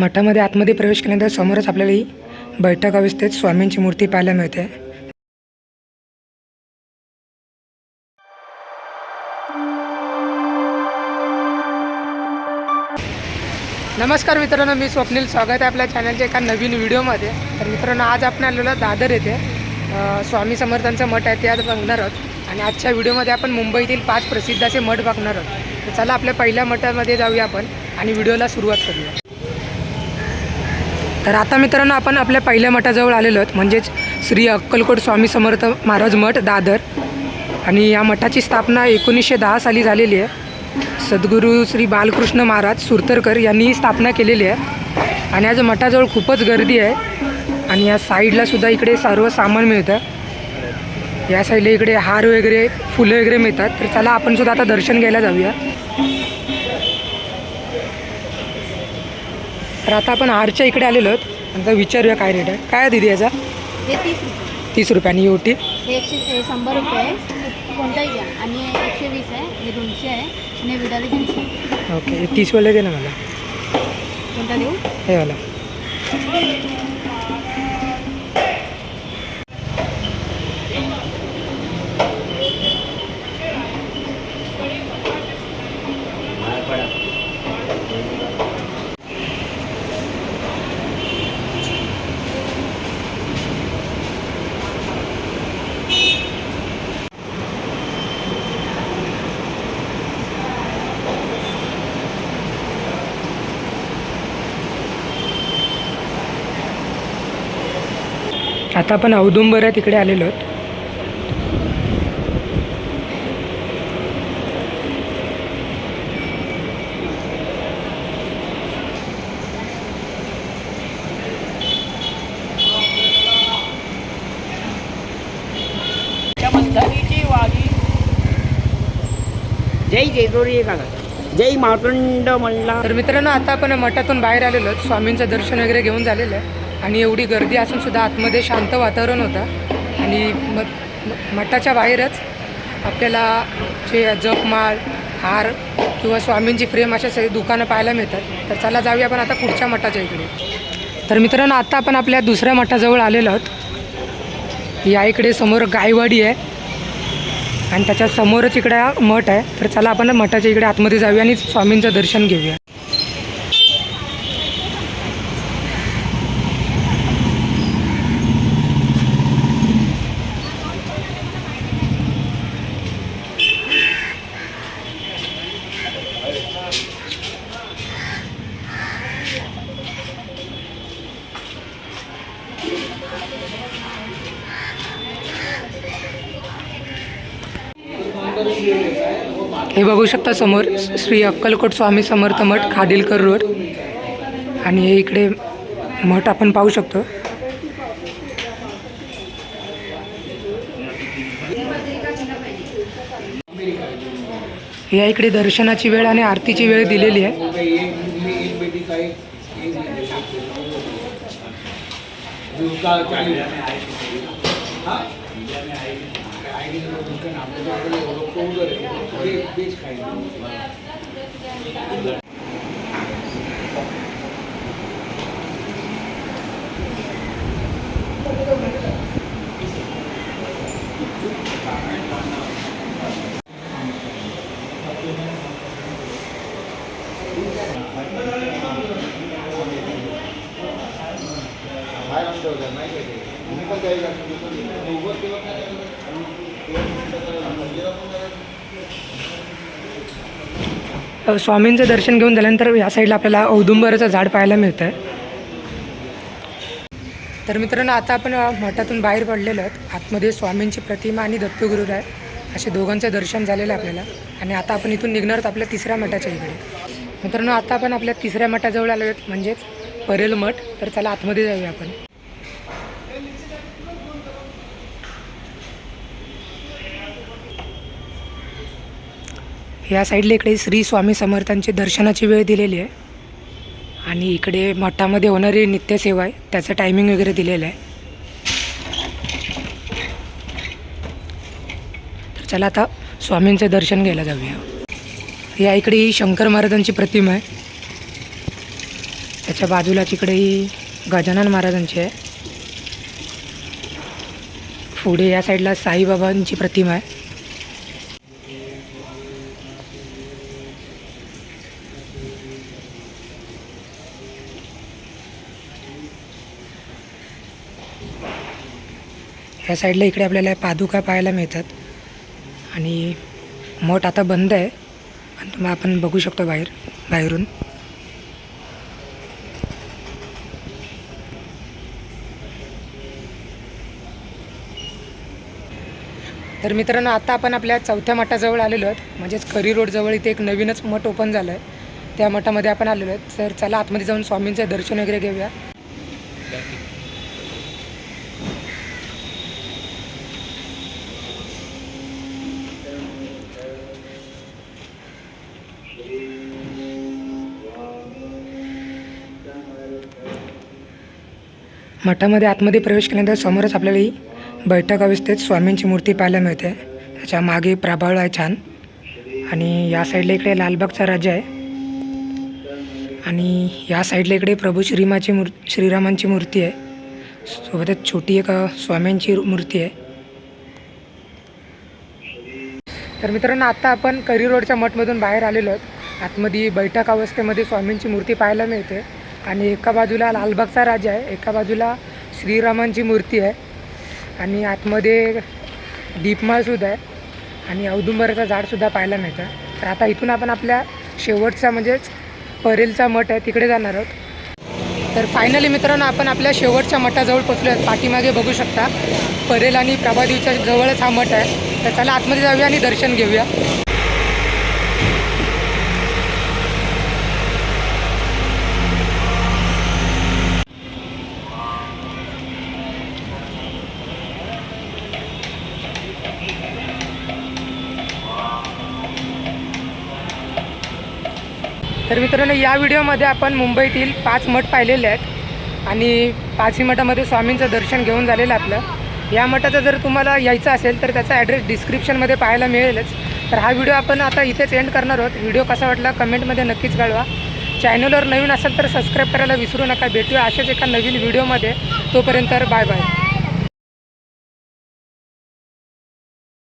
मठामध्ये आतमध्ये प्रवेश केल्यानंतर समोरच आपल्याला ही बैठक अवस्थेत स्वामींची मूर्ती पाहायला मिळते. नमस्कार मित्रांनो मी स्वप्नील. स्वागत आहे आपल्या चॅनलच्या एका नवीन व्हिडिओमध्ये. तर मित्रांनो आज आपण आलेलो दादर येथे. स्वामी समर्थांचं मठ आहे ते आज बघणार आहोत. आणि आजच्या व्हिडिओमध्ये आपण मुंबईतील पाच प्रसिद्ध असे मठ बघणार आहोत. तर चला आपल्या पहिल्या मठामध्ये जाऊया आपण आणि व्हिडिओला सुरुवात करूया. तर आता मित्रांनो आपण आपल्या पहिल्या मठाजवळ आलेलो आहोत. म्हणजेच श्री अक्कलकोट स्वामी समर्थ महाराज मठ दादर. आणि या मठाची स्थापना एकोणीसशे दहा साली झालेली आहे. सद्गुरू श्री बालकृष्ण महाराज सुरतरकर यांनी ही स्थापना केलेली आहे. आणि आज मठाजवळ खूपच गर्दी आहे. आणि या साईडला सुद्धा इकडे सर्व सामान मिळतं. या साईडला इकडे हार वगैरे फुलं वगैरे मिळतात. तर चला आपण सुद्धा आता दर्शन घ्यायला जाऊया. तर आता आपण हारच्या इकडे आलेलो आहोत. आता विचारूया काय रेट आहे. काय दिदी याचा? हे तीस रुपये. तीस रुपयानी ओटी. हे एकशे हे शंभर रुपये आहे. कोणताही घ्या. आणि हे एकशे वीस आहे. हे दोनशे आहे. आणि हे विडाले दीडशे ओके. तीसवाले दे ना मला. कोणता देऊ? हे वाला. आता आपण औदुंबर आहे तिकडे आलेलो आहोत. जय जेजुरी काका. जय मातंड म्हणला तर मित्रांनो आता आपण मठातून बाहेर आलेलो आहोत. स्वामींचं दर्शन वगैरे घेऊन झालेलं आहे. आणि एवढी गर्दी असून सुद्धा आतमध्ये शांत वातावरण होतं. आणि म मठाच्या बाहेरच आपल्याला जे जपमाळ हार किंवा स्वामींची फ्रेम अशा सगळी दुकानं पाहायला मिळतात. तर चला जाऊया आपण आता पुढच्या मठाच्या इकडे. तर मित्रांनो आता आपण आपल्या दुसऱ्या मठाजवळ आलेलो आहोत. या इकडे समोर गायवाडी आहे. आणि त्याच्या समोरच इकडे मठ आहे. तर चला आपण मठाच्या इकडे आतमध्ये जाऊया आणि स्वामींचं दर्शन घेऊया. हे बघू शकता समोर श्री अक्कलकोट स्वामी समर्थ मठ खाडिलकर रोड. आणि हे इकडे मठ आपण पाहू शकतो. या इकडे दर्शनाची वेळ आणि आरतीची वेळ दिलेली आहे. ఐదు తీసుకొని అమ్ముతాడు ఒక్క ఊరు బీచ్ కాయ बाहर हम लोग नहीं बैठे उनको जाएगा स्वामींचं दर्शन घेऊन झाल्यानंतर या साईडला आपल्याला औदुंबराचं झाड पाहायला मिळतं आहे तर मित्रांनो आता आपण मठातून बाहेर पडलेलो आहोत. आतमध्ये स्वामींची प्रतिमा आणि दत्तगुरू आहे असे दोघांचं दर्शन झालेलं आहे आपल्याला. आणि आता आपण इथून निघणार आहोत आपल्या तिसऱ्या मठाच्या इकडे. मित्रांनो आता आपण आपल्या तिसऱ्या मठाजवळ आलो आहोत म्हणजेच परेल मठ. तर चला आतमध्ये जाऊया आपण. या साईडला इकडे श्री स्वामी समर्थांची दर्शनाची वेळ दिलेली आहे. आणि इकडे मठामध्ये होणारी नित्यसेवा आहे. त्याचं टायमिंग वगैरे दिलेलं आहे. तर चला आता स्वामींचं दर्शन घ्यायला जाऊया. या इकडे ही शंकर महाराजांची प्रतिमा आहे. त्याच्या बाजूला तिकडे ही गजानन महाराजांची आहे. पुढे या साईडला साईबाबांची प्रतिमा आहे. ह्या साईडला इकडे आपल्याला पादुका पाहायला मिळतात. आणि मठ आता बंद आहे. आणि तुम्ही आपण बघू शकतो बाहेर बाहेरून. तर मित्रांनो आता आपण आपल्या चौथ्या मठाजवळ आलेलो आहोत. म्हणजेच खरी रोडजवळ इथे एक नवीनच मठ ओपन झालं आहे त्या मठामध्ये आपण आलेलो आहेत. तर चला आतमध्ये जाऊन स्वामींचं दर्शन वगैरे घेऊया. मठामध्ये आतमध्ये प्रवेश केल्यानंतर समोरच आपल्याला ही बैठक अवस्थेत स्वामींची मूर्ती पाहायला मिळते. त्याच्यामागे प्रभाळ आहे छान. आणि या साईडला इकडे लालबागचा राजा आहे. आणि या साईडला इकडे प्रभू श्रीमाची मूर् श्रीरामांची मूर्ती आहे. सोबतच छोटी एक स्वामींची मूर्ती आहे. तर मित्रांनो आत्ता आपण करी रोडच्या मठमधून बाहेर आलेलो आहोत. आतमध्ये बैठक अवस्थेमध्ये स्वामींची मूर्ती पाहायला मिळते. आणि एका बाजूला लालबागचा राजा आहे एका बाजूला श्रीरामांची मूर्ती आहे. आणि आतमध्ये दीपमाळसुद्धा आहे. आणि औदुंबराचं झाडसुद्धा पाहायला मिळतं. तर आता इथून आपण आपल्या शेवटचा म्हणजेच परेलचा मठ आहे तिकडे जाणार आहोत. तर फायनली मित्रांनो आपण आपल्या शेवटच्या मठाजवळ पोचलो आहोत. पाठीमागे बघू शकता परेल आणि प्रभादेवीच्या जवळच हा मठ आहे. तर चला आतमध्ये जाऊया आणि दर्शन घेऊया. तर मित्रांनो या व्हिडिओमध्ये आपण मुंबईतील पाच मठ पाहिलेले आहेत. आणि पाचही मठामध्ये स्वामींचं दर्शन घेऊन झालेलं आपलं. या मठाचं जर तुम्हाला यायचं असेल तर त्याचा ॲड्रेस डिस्क्रिप्शनमध्ये पाहायला मिळेलच. तर हा व्हिडिओ आपण आता इथेच एंड करणार आहोत. व्हिडिओ कसा वाटला कमेंटमध्ये नक्कीच कळवा. चॅनलवर नवीन असेल तर सबस्क्राईब करायला विसरू नका. भेटूया अशाच एका नवीन व्हिडिओमध्ये तोपर्यंत बाय बाय